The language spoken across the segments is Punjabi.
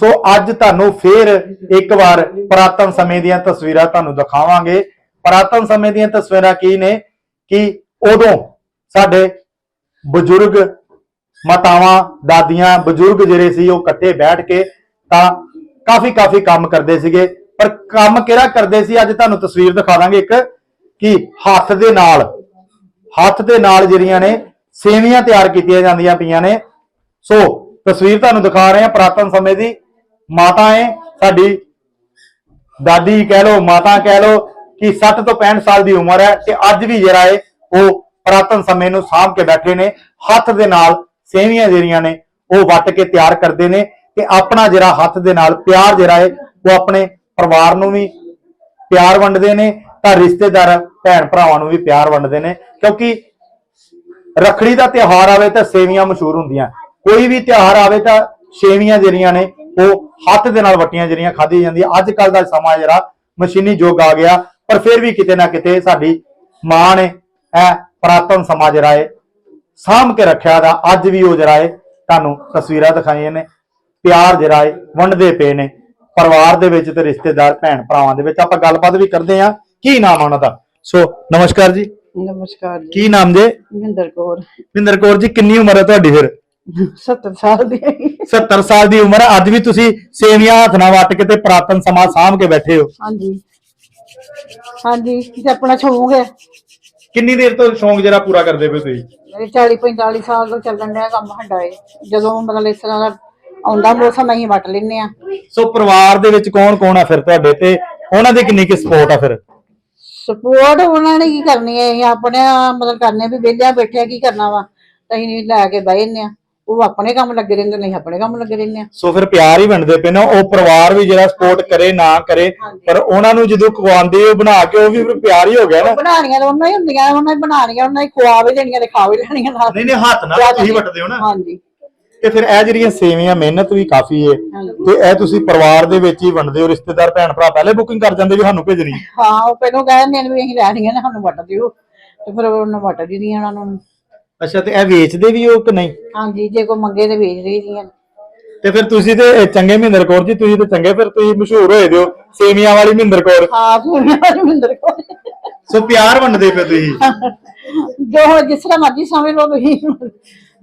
ਸੋ ਅੱਜ ਤੁਹਾਨੂੰ ਫੇਰ ਇੱਕ ਵਾਰ ਪੁਰਾਤਨ ਸਮੇਂ ਦੀਆਂ ਤਸਵੀਰਾਂ ਤੁਹਾਨੂੰ ਦਿਖਾਵਾਂਗੇ। ਪੁਰਾਤਨ ਸਮੇਂ ਦੀਆਂ ਤਸਵੀਰਾਂ ਕੀ ਨੇ? ਕਿ ਉਦੋਂ ਸਾਡੇ ਬਜ਼ੁਰਗ ਮਾਤਾਵਾਂ, ਦਾਦੀਆਂ, ਬਜ਼ੁਰਗ ਜਿਹੜੇ ਸੀ, ਉਹ ਇਕੱਠੇ ਬੈਠ ਕੇ ਤਾਂ ਕਾਫੀ ਕਾਫੀ ਕੰਮ ਕਰਦੇ ਸੀਗੇ। ਪਰ ਕੰਮ ਕਿਹੜਾ ਕਰਦੇ ਸੀ? ਅੱਜ ਤੁਹਾਨੂੰ ਤਸਵੀਰ ਦਿਖਾ ਦਾਂਗੇ ਇੱਕ, ਕਿ ਹੱਥ ਦੇ ਨਾਲ, ਹੱਥ ਦੇ ਨਾਲ ਜਿਹੜੀਆਂ ਨੇ, ਸੇਵੀਆਂ ਤਿਆਰ ਕੀਤੀਆਂ ਜਾਂਦੀਆਂ ਪਈਆਂ ਨੇ। ਸੋ ਤਸਵੀਰ ਤੁਹਾਨੂੰ ਦਿਖਾ ਰਹੇ ਹਾਂ ਪੁਰਾਤਨ ਸਮੇਂ ਦੀ। ਮਾਤਾ ਹੈ, ਸਾਡੀ ਦਾਦੀ ਕਹਿ ਲੋ ਮਾਤਾ ਕਹਿ ਲੋ ਕਿ 60 ਤੋਂ 65 ਸਾਲ ਦੀ ਉਮਰ ਹੈ ਤੇ ਅੱਜ ਵੀ ਜਿਹੜਾ ਹੈ, ਉਹ ਪੁਰਾਤਨ ਸਮੇਂ ਨੂੰ ਸਾਂਭ ਕੇ ਬੈਠੇ ਨੇ, ਹੱਥ ਦੇ ਨਾਲ ਸੇਵੀਆਂ ਜਿਹੜੀਆਂ ਨੇ, ਉਹ ਵੱਟ ਕੇ ਤਿਆਰ ਕਰਦੇ ਨੇ ਤੇ ਆਪਣਾ ਜਿਹੜਾ ਹੱਥ ਦੇ ਨਾਲ ਪਿਆਰ ਜਿਹੜਾ ਹੈ, ਉਹ ਆਪਣੇ ਪਰਿਵਾਰ ਨੂੰ ਵੀ ਪਿਆਰ ਵੰਡਦੇ ਨੇ, ਤਾਂ ਰਿਸ਼ਤੇਦਾਰ, ਭੈਣ ਭਰਾਵਾਂ ਨੂੰ ਵੀ ਪਿਆਰ ਵੰਡਦੇ ਨੇ, ਕਿਉਂਕਿ ਰੱਖੜੀ ਦਾ ਤਿਉਹਾਰ ਆਵੇ ਤਾਂ ਸੇਵੀਆਂ ਮਸ਼ਹੂਰ ਹੁੰਦੀਆਂ, ਕੋਈ ਵੀ ਤਿਉਹਾਰ ਆਵੇ ਤਾਂ ਸੇਵੀਆਂ ਜਿਹੜੀਆਂ ਨੇ ਉਹ ਹੱਥ ਦੇ ਨਾਲ ਵਟੀਆਂ ਜਿਹੜੀਆਂ ਖਾਧੀਆਂ ਜਾਂਦੀਆਂ ਅੱਜ ਕੱਲ ਦਾ ਸਮਾਂ ਜਿਹੜਾ ਮਸ਼ੀਨੀ ਯੁੱਗ ਆ ਗਿਆ ਪਰ ਫਿਰ ਵੀ ਕਿਤੇ ਨਾ ਕਿਤੇ ਸਾਡੀ ਮਾਂ ਨੇ ਇਹ ਪੁਰਾਤਨ ਸਮਾਂ ਜਿਹੜਾ ਹੈ ਸਾਂਭ ਕੇ ਰੱਖਿਆ ਦਾ ਅੱਜ ਵੀ ਉਹ ਜਿਹੜਾ ਹੈ ਤੁਹਾਨੂੰ ਤਸਵੀਰਾਂ ਦਿਖਾਈਆਂ ਨੇ ਪਿਆਰ ਜਿਹੜਾ ਹੈ ਵੰਡਦੇ ਪਏ ਨੇ ਪਰਿਵਾਰ ਦੇ ਵਿੱਚ ਤੇ ਰਿਸ਼ਤੇਦਾਰ ਭੈਣ ਭਰਾਵਾਂ ਦੇ ਵਿੱਚ ਆਪਾਂ ਗੱਲਬਾਤ ਵੀ ਕਰਦੇ ਆ ਕੀ ਨਾਮ ਆ ਉਹਨਾਂ ਦਾ? ਸੋ ਨਮਸਕਾਰ ਜੀ। ਨਮਸਕਾਰ ਜੀ। ਕੀ ਨਾਮ ਜੇ? ਮਹਿੰਦਰ ਕੌਰ। ਵਿੰਦਰ ਕੌਰ ਜੀ ਕਿੰਨੀ ਉਮਰ ਹੈ ਤੁਹਾਡੀ ਫਿਰ? 70 ਸਾਲ ਦੀ ਹੈਗੀ। 70 ਸਾਲ ਦੀ ਉਮਰ ਹੈ ਅੱਜ ਵੀ ਤੁਸੀਂ ਸੇਵੀਆਂ ਹੱਥ ਨਾਲ ਵੱਟ ਕੇ ਤੇ ਪੁਰਾਤਨ ਸਮਾਂ ਸਾਂਭ ਕੇ ਬੈਠੇ ਹੋ। ਹਾਂਜੀ। ਹਾਂਜੀ ਤੇ ਆਪਣਾ ਸ਼ੌਂਕ ਹੈ? ਕਿੰਨੀ ਦੇਰ ਤੋਂ ਸ਼ੌਂਕ ਜਿਹੜਾ ਪੂਰਾ ਕਰਦੇ ਪਏ ਤੁਸੀਂ? ਮੇਰੇ 40 45 ਸਾਲ ਤੋਂ ਚੱਲਣ ਡਿਆ ਕੰਮ ਸਾਡਾ ਇਹ। ਜਦੋਂ ਮਤਲਬ ਇਸ ਤਰ੍ਹਾਂ ਦਾ ਆਉਂਦਾ ਮੌਸਮ ਅਸੀਂ ਵੱਟ ਲੈਨੇ ਆ ਸੋ ਪਰਿਵਾਰ ਦੇ ਵਿੱਚ ਕੌਣ ਕੌਣ ਆ ਫਿਰ ਤੁਹਾਡੇ ਤੇ? ਉਹਨਾਂ ਦੀ ਕਿੰਨੀ ਕਿ ਸਪੋਰਟ ਆ ਫਿਰ? ਸਪੋਰਟ ਉਹਨਾਂ ਨੇ ਕੀ ਕਰਨੀ ਹੈ? ਅਸੀਂ ਆਪਣੇ ਮਤਲਬ ਕਰਨੇ ਵੀ ਵਿਹਲਿਆਂ ਬੈਠੇ ਕੀ ਕਰਨਾ ਵਾ? ਤਾਂ ਅਸੀਂ ਲੈ ਕੇ ਬਹਿ ਜੰਨੇ ਆ ਉਹ ਆਪਣੇ ਕੰਮ ਲੱਗੇ ਰਹਿੰਦੇ ਨਹੀਂ ਆਪਣੇ ਕੰਮ ਲੱਗੇ ਰਹਿੰਦੇ ਆ। ਸੋ ਫਿਰ ਪਿਆਰ ਹੀ ਵੰਡਦੇ ਪਏ ਨੇ ਉਹ ਪਰਿਵਾਰ ਵੀ ਜਿਹੜਾ ਸਪੋਰਟ ਕਰੇ ਨਾ ਕਰੇ ਪਰ ਉਹਨਾਂ ਨੂੰ ਜਦੋਂ ਖਵਾਉਂਦੇ ਹੋ ਬਣਾ ਕੇ ਉਹ ਵੀ ਫਿਰ ਪਿਆਰ ਹੀ ਹੋ ਗਿਆ ਨਾ। ਬਣਾਣੀਆਂ ਤਾਂ ਉਹਨਾਂ ਹੀ ਹੁੰਦੀਆਂ ਉਹਨਾਂ ਹੀ ਬਣਾਣੀਆਂ ਉਹਨਾਂ ਹੀ ਖਵਾ ਵੀ ਦੇਣੀਆਂ ਤੇ ਖਾ ਵੀ ਲੈਣੀਆਂ ਨਾਲ। ਨਹੀਂ ਨਹੀਂ ਹੱਥ ਨਾਲ ਤੁਸੀਂ ਵੱਟਦੇ ਹੋ ਨਾ। ਹਾਂਜੀ। ਤੇ ਫਿਰ ਇਹ ਜਿਹੜੀਆਂ ਸੇਵੀਆਂ ਮਿਹਨਤ ਵੀ ਕਾਫੀ ਹੈ ਹਾਂਜੀ। ਤੇ ਇਹ ਤੁਸੀਂ ਪਰਿਵਾਰ ਦੇ ਵਿੱਚ ਹੀ ਵੰਡਦੇ ਹੋ ਰਿਸ਼ਤੇਦਾਰ ਭੈਣ ਭਰਾ ਪਹਿਲੇ ਬੁਕਿੰਗ ਕਰ ਜਾਂਦੇ ਵੀ ਸਾਨੂੰ ਭੇਜਣੀ। ਹਾਂ ਉਹ ਪਹਿਲਾਂ ਕਹਿੰਦੇ ਨੇ ਵੀ ਅਸੀਂ ਲੈਣੀਆਂ ਨੇ ਸਾਨੂੰ ਵੱਟ ਦਿਓ। ਤੇ ਫਿਰ ਉਹਨਾਂ ਵੱਟ ਦਿੰਦੀਆਂ ਉਹਨਾਂ ਨੂੰ। ਅੱਛਾ ਤੇ ਇਹ ਵੇਚਦੇ ਵੀ ਹੋ ਕਿ ਨਹੀਂ? ਹਾਂਜੀ ਜੇ ਕੋਈ ਮੰਗੇ ਤੇ ਵੇਚ ਰਹੀ ਦੀਆਂ ਤੇ ਫਿਰ ਤੁਸੀਂ ਤੇ ਚੰਗੇ ਮਹਿੰਦਰ ਕੌਰ ਜੀ ਤੁਸੀਂ ਤੇ ਚੰਗੇ ਫਿਰ ਤੁਸੀਂ ਮਸ਼ਹੂਰ ਹੋਏ ਦਿਓ ਸੇਵੀਆਂ ਵਾਲੀ ਮਹਿੰਦਰ ਕੌਰ। ਹਾਂ ਫਿਰ ਮਿੰਦਰ ਕੋਲ ਸੋ ਪਿਆਰ ਵੰਡਦੇ ਪਏ ਤੁਸੀਂ। ਜੋ ਜਿਸ ਤਰ੍ਹਾਂ ਮਰਜ਼ੀ ਸਮਝ ਲਓ ਤੁਸੀਂ।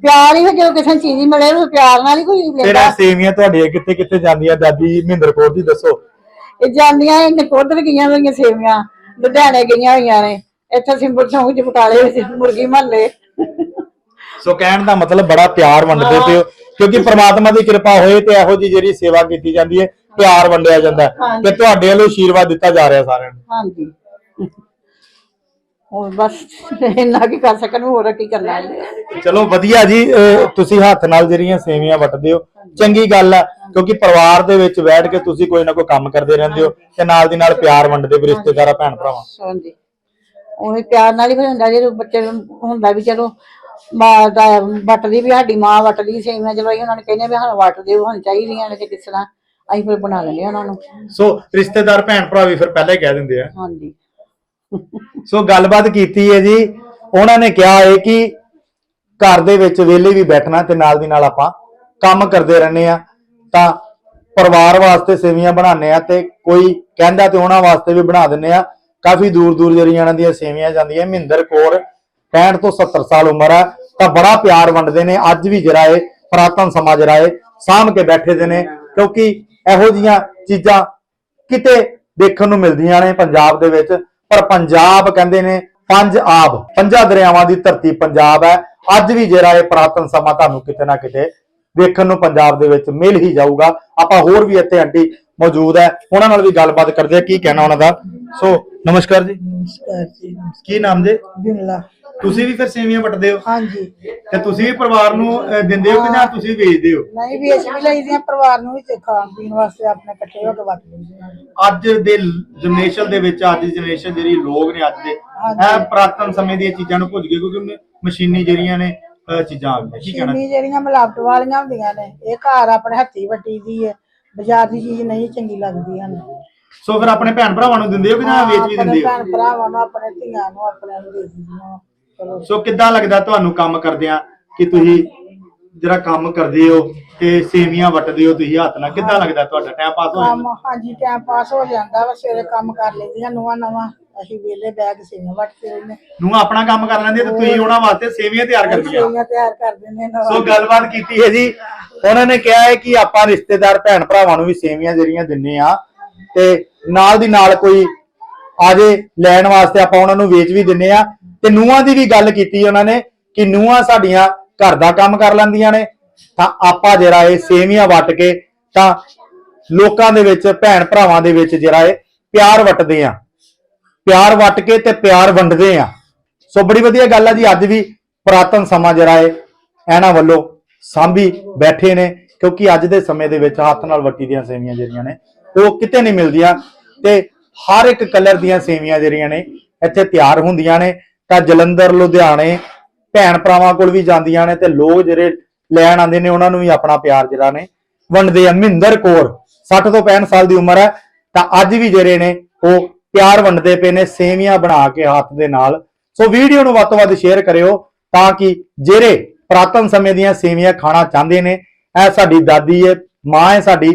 ਪਿਆਰ ਹੀ ਜਦੋਂ ਕਿਸੇ ਨੂੰ ਚੀਜ਼ ਹੀ ਮਿਲੇ ਉਹ ਪਿਆਰ ਨਾਲ ਹੀ ਕੋਈ ਫਿਰ ਲੈਂਦਾ ਇਹ ਸੇਵੀਆਂ ਤੁਹਾਡੀਆਂ ਕਿੱਥੇ ਕਿੱਥੇ ਜਾਂਦੀਆਂ? ਦਾਦੀ ਮਹਿੰਦਰ ਕੌਰ ਜੀ ਦੱਸੋ। ਇਹ ਜਾਂਦੀਆਂ ਇਹ ਨਕੋਦਰ ਗਈਆਂ ਹੋਈਆਂ ਸੇਵੀਆਂ ਲੁਧਿਆਣੇ ਗਈਆਂ ਹੋਈਆਂ ਨੇ। ਇੱਥੇ ਸਿੰਬਲ ਚੌਂਕ ਚ ਬਟਾਲੇ ਵਿੱਚ ਮੁਰਗੀ ਮਹੱਲੇ। ਸੋ ਕਹਿਣ ਦਾ ਮਤਲਬ ਬੜਾ ਪਿਆਰ ਵੰਡਦੇ ਹੋ। ਕਿਉਂਕਿ ਪ੍ਰਮਾਤਮਾ ਦੀ ਕਿਰਪਾ ਹੋਏ ਤੇ ਇਹੋ ਜੀ ਜਿਹੜੀ ਸੇਵਾ ਕੀਤੀ ਜਾਂਦੀ ਹੈ ਪਿਆਰ ਵੰਡਿਆ ਜਾਂਦਾ ਹੈ। ਤੇ ਤੁਹਾਡੇ ਵੱਲੋਂ ਆਸ਼ੀਰਵਾਦ ਦਿੱਤਾ ਜਾ ਰਿਹਾ ਸਾਰਿਆਂ ਨੂੰ। ਹਾਂਜੀ। ਹੋਰ ਬਸ ਇੰਨਾ ਕੀ ਕਰ ਸਕਣ ਹੋਰ ਕੀ ਕਰਨਾ ਹੈ। ਚਲੋ ਵਧੀਆ ਜੀ ਤੁਸੀਂ ਹੱਥ ਨਾਲ ਜਿਹੜੀਆਂ ਸੇਵੀਆਂ ਵਟਦੇ ਹੋ ਚੰਗੀ ਗੱਲ ਆ ਕਿਉਂਕਿ ਪਰਿਵਾਰ ਦੇ ਵਿੱਚ ਬੈਠ ਕੇ ਤੁਸੀਂ ਕੋਈ ਨਾ ਕੋਈ ਕੰਮ ਕਰਦੇ ਰਹਿੰਦੇ ਹੋ ਤੇ ਨਾਲ ਦੀ ਨਾਲ ਪਿਆਰ ਵੰਡਦੇ ਵੀ ਰਿਸ਼ਤੇਦਾਰਾਂ ਭੈਣ ਭਰਾਵਾਂ। ਹਾਂਜੀ। ਉਹਨੇ ਪਿਆਰ ਨਾਲ ਹੀ ਫਿਰ ਹੁੰਦਾ ਜੇ ਬੱਚੇ ਨੂੰ ਹੁੰਦਾ ਵੀ ਚਲੋ ਮਾਂ ਦਾ ਵੱਟਦੀ ਵੀ ਸਾਡੀ ਮਾਂ ਵੱਟਦੀ ਸੇਵੀਆਂ ਚਲੋ ਅਸੀਂ ਉਹਨਾਂ ਨੂੰ ਕਹਿੰਦੇ ਵੀ ਸਾਨੂੰ ਵੱਟ ਦਿਓ ਸਾਨੂੰ ਚਾਹੀਦੀਆਂ ਨੇ ਤੇ ਕਿਸ ਤਰ੍ਹਾਂ ਅਸੀਂ ਫਿਰ ਬਣਾ ਲੈਂਦੇ ਹਾਂ ਉਹਨਾਂ ਨੂੰ। ਸੋ ਰਿਸ਼ਤੇਦਾਰ ਭੈਣ ਭਰਾ ਵੀ ਫਿਰ ਪਹਿਲਾਂ ਹੀ ਕਹਿ ਦਿੰਦੇ ਆ। ਹਾਂਜੀ। ਸੋ ਗੱਲਬਾਤ ਕੀਤੀ ਹੈ ਜੀ। ਉਹਨਾਂ ਨੇ ਕਿਹਾ ਹੈ ਕਿ ਘਰ ਦੇ ਵਿੱਚ ਵਿਹਲੇ ਵੀ ਬੈਠਣਾ ਤੇ ਨਾਲ ਦੀ ਨਾਲ ਆਪਾਂ ਕੰਮ ਕਰਦੇ ਰਹਿੰਦੇ ਆ ਤਾਂ ਪਰਿਵਾਰ ਵਾਸਤੇ ਸੇਵੀਆਂ ਬਣਾਉਂਦੇ ਆ ਤੇ ਕੋਈ ਕਹਿੰਦਾ ਤੇ ਉਹਨਾਂ ਵਾਸਤੇ ਵੀ ਬਣਾ ਦਿੰਨੇ ਆ ਕਾਫੀ ਦੂਰ ਦੂਰ ਜਿਹੜੀਆਂ ਇਹਨਾਂ ਦੀਆਂ ਸੇਵੀਆਂ ਜਾਂਦੀਆਂ। ਮਹਿੰਦਰ ਕੌਰ 65 ਤੋਂ 70 ਸਾਲ ਉਮਰ ਆ ਤਾਂ ਬੜਾ ਪਿਆਰ ਵੰਡਦੇ ਨੇ। ਅੱਜ ਵੀ ਜਿਹੜਾ ਇਹ ਪੁਰਾਤਨ ਸਮਾਜ ਜਿਹੜਾ ਇਹ ਸਾਂਭ ਕੇ ਬੈਠੇ ਦੇ ਨੇ, ਕਿਉਂਕਿ ਇਹੋ ਜੀਆਂ ਚੀਜ਼ਾਂ ਕਿਤੇ ਦੇਖਣ ਨੂੰ ਮਿਲਦੀਆਂ ਨੇ ਪੰਜਾਬ ਦੇ ਵਿੱਚ। ਪਰ ਪੰਜਾਬ ਕਹਿੰਦੇ ਨੇ ਪੰਜ ਆਬ, ਪੰਜਾਂ ਦਰਿਆਵਾਂ ਦੀ ਧਰਤੀ ਪੰਜਾਬ ਹੈ। ਅੱਜ ਵੀ ਜਿਹੜਾ ਇਹ ਪੁਰਾਤਨ ਸਮਾਂ ਤੁਹਾਨੂੰ ਕਿਤੇ ਨਾ ਕਿਤੇ ਦੇਖਣ ਨੂੰ ਪੰਜਾਬ ਦੇ ਵਿੱਚ ਮਿਲ ਹੀ ਜਾਊਗਾ। ਆਪਾਂ ਹੋਰ ਵੀ ਇੱਥੇ ਆਂਟੀ ਮੌਜੂਦ ਹੈ। ਉਹਨਾਂ ਨਾਲ ਵੀ ਗੱਲਬਾਤ ਕਰਦੇ ਆ ਕੀ ਕਹਿਣਾ ਉਹਨਾਂ ਦਾ। ਸੋ ਨਮਸਕਾਰ ਜੀ। ਨਮਸਕਾਰ ਜੀ ਕੀ ਨਾਮ ਜੀ? ਬਿਮਲਾ। ਤੁਸੀਂ ਵੀ ਫਿਰ ਸੇਵੀਆਂ ਵਟਦੇ ਹੋ? ਹਾਂਜੀ। ਤੇ ਤੁਸੀਂ ਵੀ ਪਰਿਵਾਰ ਨੂੰ ਅਹ, ਦਿੰਦੇ ਹੋ ਕਿ ਜਾਂ ਤੁਸੀਂ ਵੇਚਦੇ ਹੋ? ਨਹੀਂ ਵੀ ਅਸੀਂ ਵੀ ਲਈਦੀਆਂ ਪਰਿਵਾਰ ਨੂੰ ਵੀ ਖਾਣ ਪੀਣ ਵਾਸਤੇ ਆਪਣੇ ਇਕੱਠੇ ਹੋ ਕੇ ਵਰਤ ਲੈਂਦੇ ਹਾਂ। ਅੱਜ ਦੇ ਜਨਰੇਸ਼ਨ ਦੇ ਵਿੱਚ ਅੱਜ ਦੀ ਜਨਰੇਸ਼ਨ ਜਿਹੜੀ ਲੋਕ ਨੇ ਅੱਜ ਦੇ ਇਹ ਪੁਰਾਤਨ ਸਮੇਂ ਦੀਆਂ ਚੀਜ਼ਾਂ ਨੂੰ ਭੁੱਲ ਗਏ ਕਿਉਂਕਿ ਮ- ਮਸ਼ੀਨੀ ਜਿਹੜੀਆਂ ਨੇ ਅਹ, ਚੀਜ਼ਾਂ ਆ ਗਈਆਂ। ਕੀ ਕਹਿਣਾ? ਚੀਨੀ ਜਿਹੜੀਆਂ ਮਿਲਾਵਟ ਵਾਲੀਆਂ ਹੁੰਦੀਆਂ ਨੇ ਇਹ ਘਰ ਆਪਣੇ ਹੱਥੀ ਵੱਟੀ ਦੀ ਹੈ। ਬਾਜ਼ਾਰ ਦੀ ਚੀਜ਼ ਨਹੀਂ ਚੰਗੀ ਲੱਗਦੀ ਹਨ ਸੋ ਫਿਰ ਆਪਣੇ ਭੈਣ ਭਰਾਵਾਂ ਨੂੰ ਦਿੰਦੇ ਹੋ ਕਿ ਜਾਂ ਵੇਚ ਵੀ ਦਿੰਦੇ ਹੋ ਭੈਣ ਭਰਾਵਾਂ ਨੂੰ ਆਪਣੇ ਧੀਆਂ ਨੂੰ ਆਪਣੇ ਨੂੰ ਦੇ ਦਿੰਦੀਆਂ। ਚਲੋ ਸੋ ਕਿੱਦਾਂ ਲੱਗਦਾ ਤੁਹਾਨੂੰ ਕੰਮ ਕਰਦਿਆਂ ਕਿ ਤੁਸੀਂ ਜਿਹੜਾ ਕੰਮ ਕਰਦੇ ਹੋ ਤੇ ਸੇਵੀਆਂ ਵੱਟਦੇ ਹੋ ਤੁਸੀਂ ਹੱਥ ਨਾਲ ਕਿੱਦਾਂ ਲੱਗਦਾ ਤੁਹਾਡਾ? ਟਾਈਮ ਪਾਸ ਹੋ ਕੰਮ ਜਾਂਦਾ। ਹਾਂਜੀ ਟਾਈਮ ਪਾਸ ਹੋ ਜਾਂਦਾ ਵਾ ਸਵੇਰੇ ਕੰਮ ਕਰ ਲੈਂਦੀਆਂ ਨਵਾਂ ਨਵਾਂ ਅਸੀਂ ਵੇਲੇ ਬੈਗ ਸੇਵੀਆਂ ਵੱਟਦੇ ਰਹਿੰਦੇ ਨੂੰ ਆਪਣਾ ਕੰਮ ਕਰ ਲੈਂਦੇ ਤੇ ਤੁਸੀਂ ਉਹਨਾਂ ਵਾਸਤੇ ਸੇਵੀਆਂ ਤਿਆਰ ਕਰਦੀਆਂ। ਸੇਵੀਆਂ ਤਿਆਰ ਕਰ ਦਿੰਦੇ ਨੇ ਸੋ ਗੱਲਬਾਤ ਕੀਤੀ ਹੈ ਜੀ। ਉਹਨਾਂ ਨੇ ਕਿਹਾ ਹੈ ਕਿ ਆਪਾਂ ਰਿਸ਼ਤੇਦਾਰ ਭੈਣ ਭਰਾਵਾਂ ਨੂੰ ਵੀ ਸੇਵੀਆਂ ਜਿਹੜੀਆਂ ਦਿੰਨੇ ਆ ਤੇ ਨਾਲ ਦੀ ਨਾਲ ਕੋਈ ਆਜੇ ਲੈਣ ਵਾਸਤੇ ਆਪਾਂ ਉਹਨਾਂ ਨੂੰ ਵੇਚ ਵੀ ਦਿੰਨੇ ਆ ਤੇ ਨੂਹਾਂ ਦੀ ਵੀ ਗੱਲ ਕੀਤੀ ਉਹਨਾਂ ਨੇ ਕਿ ਨੂਹਾਂ ਸਾਡੀਆਂ ਘਰ ਦਾ ਕੰਮ ਕਰ ਲੈਂਦੀਆਂ ਨੇ, ਤਾਂ ਆਪਾਂ ਜਿਹੜਾ ਇਹ ਸੇਵੀਆਂ ਵੱਟ ਕੇ ਤਾਂ ਲੋਕਾਂ ਦੇ ਵਿੱਚ, ਭੈਣ ਭਰਾਵਾਂ ਦੇ ਵਿੱਚ ਜਿਹੜਾ ਇਹ ਪਿਆਰ ਵਟਦੇ ਆ। ਪਿਆਰ ਵਟ ਕੇ ਤੇ ਪਿਆਰ ਵੰਡਦੇ ਆ। ਸੋ ਬੜੀ ਵਧੀਆ ਗੱਲ ਆ ਜੀ, ਅੱਜ ਵੀ ਪੁਰਾਤਨ ਸਮਾਂ ਜਿਹੜਾ ਹੈ ਇਹਨਾਂ ਵੱਲੋਂ ਸਾਂਭੀ ਬੈਠੇ ਨੇ, ਕਿਉਂਕਿ ਅੱਜ ਦੇ ਸਮੇਂ ਦੇ ਵਿੱਚ ਹੱਥ ਨਾਲ ਵੱਟੀ ਦੀਆਂ ਸੇਵੀਆਂ ਜਿਹੜੀਆਂ ਨੇ, ਉਹ ਕਿਤੇ ਨਹੀਂ ਮਿਲਦੀਆਂ ਤੇ ਹਰ ਇੱਕ ਕਲਰ ਦੀਆਂ ਸੇਵੀਆਂ ਜਿਹੜੀਆਂ ਨੇ, ਇੱਥੇ ਤਿਆਰ ਹੁੰਦੀਆਂ ਨੇ। ਤਾਂ ਜਲੰਧਰ, ਲੁਧਿਆਣੇ ਭੈਣ ਭਰਾਵਾਂ ਕੋਲ ਵੀ ਜਾਂਦੀਆਂ ਨੇ ਤੇ ਲੋਕ ਜਿਹੜੇ ਲੈਣ ਆਉਂਦੇ ਨੇ, ਉਹਨਾਂ ਨੂੰ ਵੀ ਆਪਣਾ ਪਿਆਰ ਜਿਹੜਾ ਨੇ ਵੰਡਦੇ ਆ। ਮਹਿੰਦਰ ਕੌਰ 60 ਤੋਂ 65 ਸਾਲ ਦੀ ਉਮਰ ਹੈ, ਤਾਂ ਅੱਜ ਵੀ ਜਿਹੜੇ ਨੇ ਉਹ ਪਿਆਰ ਵੰਡਦੇ ਪਏ ਨੇ, ਸੇਵੀਆਂ ਬਣਾ ਕੇ ਹੱਥ ਦੇ ਨਾਲ। ਸੋ ਵੀਡੀਓ ਨੂੰ ਵੱਧ ਤੋਂ ਵੱਧ ਸ਼ੇਅਰ ਕਰਿਓ ਤਾਂ ਕਿ ਜਿਹੜੇ ਪ੍ਰਾਤਨ ਸਮੇਂ ਦੀਆਂ ਸੇਵੀਆਂ ਖਾਣਾ ਚਾਹੁੰਦੇ ਨੇ, ਇਹ ਸਾਡੀ ਦਾਦੀ ਹੈ, ਮਾਂ ਹੈ ਸਾਡੀ,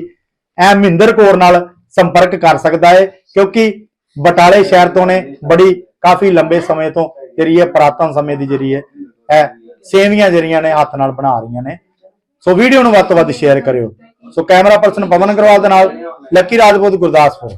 ਇਹ ਮਹਿੰਦਰ ਕੌਰ ਨਾਲ ਸੰਪਰਕ ਕਰ ਸਕਦਾ ਹੈ, ਕਿਉਂਕਿ ਬਟਾਲੇ ਸ਼ਹਿਰ ਤੋਂ ਨੇ, ਬੜੀ ਕਾਫੀ ਲੰਬੇ ਸਮੇਂ ਤੋਂ ਜਿਹੜੀ ਹੈ ਪ੍ਰਾਤਨ ਸਮੇਂ ਦੀ ਜਿਹੜੀ ਹੈ ਇਹ ਸੇਵੀਆਂ ਜਿਹੜੀਆਂ ਨੇ ਹੱਥ ਨਾਲ ਬਣਾ ਰਹੀਆਂ ਨੇ। ਸੋ ਵੀਡੀਓ ਨੂੰ ਵੱਧ ਤੋਂ ਵੱਧ ਸ਼ੇਅਰ ਕਰਿਓ। So camera person Pawan Agarwal ਦੇ ਨਾਲ ਲੱਕੀ ਰਾਜਪੂਤ ਗੁਰਦਾਸਪੁਰ।